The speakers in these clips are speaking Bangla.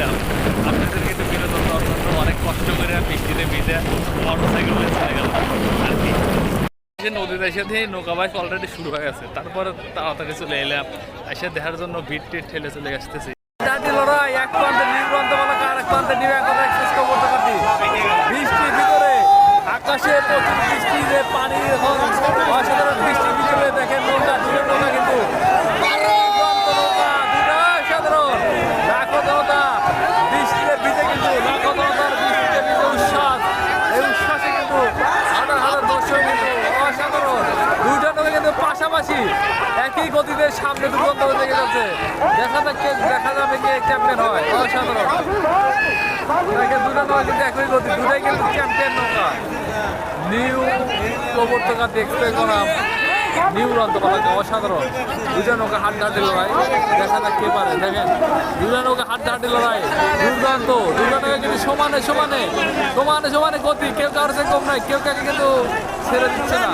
আসলাম আপনাদের কিন্তু বিনোদন দেওয়ার অনেক কষ্ট করে বৃষ্টিতে ভিজে মোটরসাইকেল নিয়ে চলে গেল আর কি? নদীতে এসে দিয়ে নৌকা অলরেডি শুরু হয়ে গেছে। তারপর তাড়াতাড়ি চলে এলাম। এসে দেখার জন্য ভিড় টিট ঠেলে চলে আসতেছি। এক প্রান্তে প্রান্ত বলা আর এক প্রান্তে নিউ একতা এক্সপ্রেস খবর দেখাচ্ছি বৃষ্টির ভিতরে আকাশে প্রচুর বৃষ্টি যে পানি এখন অসাধারণ বৃষ্টির ভিতরে দেখেন নৌকা দুটো নৌকা কিন্তু প্রান্ত নৌকা দুটো অসাধারণ লাখো জনতা বৃষ্টিতে ভিজে কিন্তু লাখো জনতার বৃষ্টিতে ভিজে উচ্ছ্বাস এই উচ্ছ্বাসে কিন্তু হাজার হাজার দর্শক কিন্তু অসাধারণ দুইটা নৌকা কিন্তু একই গতিতে সামনে দুরন্ত হয়ে লেগে যাচ্ছে। দেখা কে দেখা যাবে কে চ্যাম্পিয়ন হয়, অসাধারণ। দুটো নৌকা কিন্তু একই গতি, দুটাই কিন্তু চ্যাম্পিয়ন নিউ প্রবর্তকার এক্সপ্রেস বনাম নিউ রন্তপালাকে অসাধারণ। দুটো নৌকা হাড্ডাহাড্ডি লড়াই, দেখা যাক কে পারে। দেখেন, দুটো নৌকা হাড্ডাহাড্ডি লড়াই, দুর্দান্ত। দুটো নৌকা কিন্তু সমানে সমানে সমানে সমানে গতি। কেউ কারোর কম নাই কেউ কাকে কিন্তু ছেড়ে দিচ্ছে না।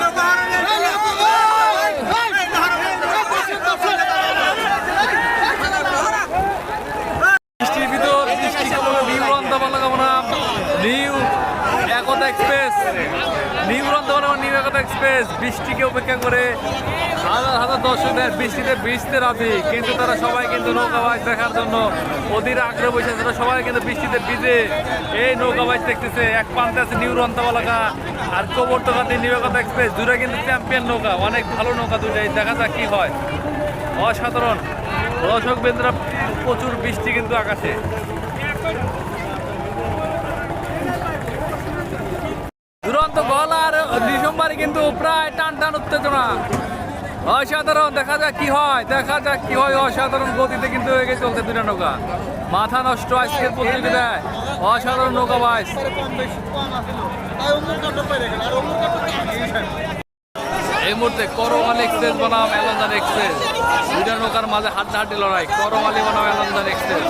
নিউ রন্তপালা কামনা নিউ একতা এক্সপ্রেস, নিউ রন্তপালা নিউ একতা এক্সপ্রেস, বৃষ্টিকে উপেক্ষা করে হাজার হাজার দর্শকদের বৃষ্টিতে ভিজতে রাজি। কিন্তু তারা সবাই কিন্তু নৌকাবাজ দেখার জন্য অধীর আগ্রহ বসে তারা সবাই কিন্তু বৃষ্টিতে ভিজে এই নৌকাবাজ দেখতেছে। এক প্রান্তে আছে নিউ রন্তপালাকা আর কবর্তকাতে নিউ একতা এক্সপ্রেস। দুটো কিন্তু চ্যাম্পিয়ন নৌকা। অনেক ভালো নৌকা দুটাই দেখা যাক কি হয়। অসাধারণ। দর্শক বেন্দ্রা প্রচুর বৃষ্টি কিন্তু আকাশে। দুরন্ত গলা আর ডিসেম্বরে কিন্তু প্রায় টান টান উত্তেজনা। অসাধারণ, দেখা যাক কি হয়, দেখা যাক কি হয়। অসাধারণ গতিতে কিন্তু এগিয়ে চলছে দুটা নৌকা। মাথা নষ্ট আজকের প্রতিযোগিতায়। অসাধারণ নৌকা বাইস। এই মুহূর্তে করমাল এক্সপ্রেস বনাম এলন্দান এক্সপ্রেস। দুইটা নৌকার মাঝে হাড্ডাহাড্ডি লড়াই। করমালি বনাম এলন্দান এক্সপ্রেস।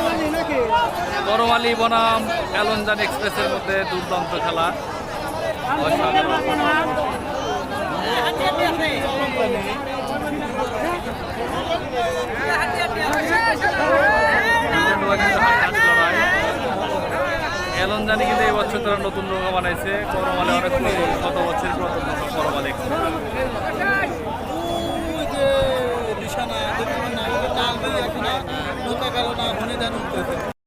করমালি বনাম এলন্দান এক্সপ্রেসের মধ্যে দুর্দান্ত খেলা। অসাধারণ এলনজানি কিন্তু এই বছর তারা নতুন নৌকা বানাইছে। করমালে অনেক গত বছর পুরাতন নৌকা করমালে দিশানা দেখতে না? গেল না হনে দেন উঠতেছে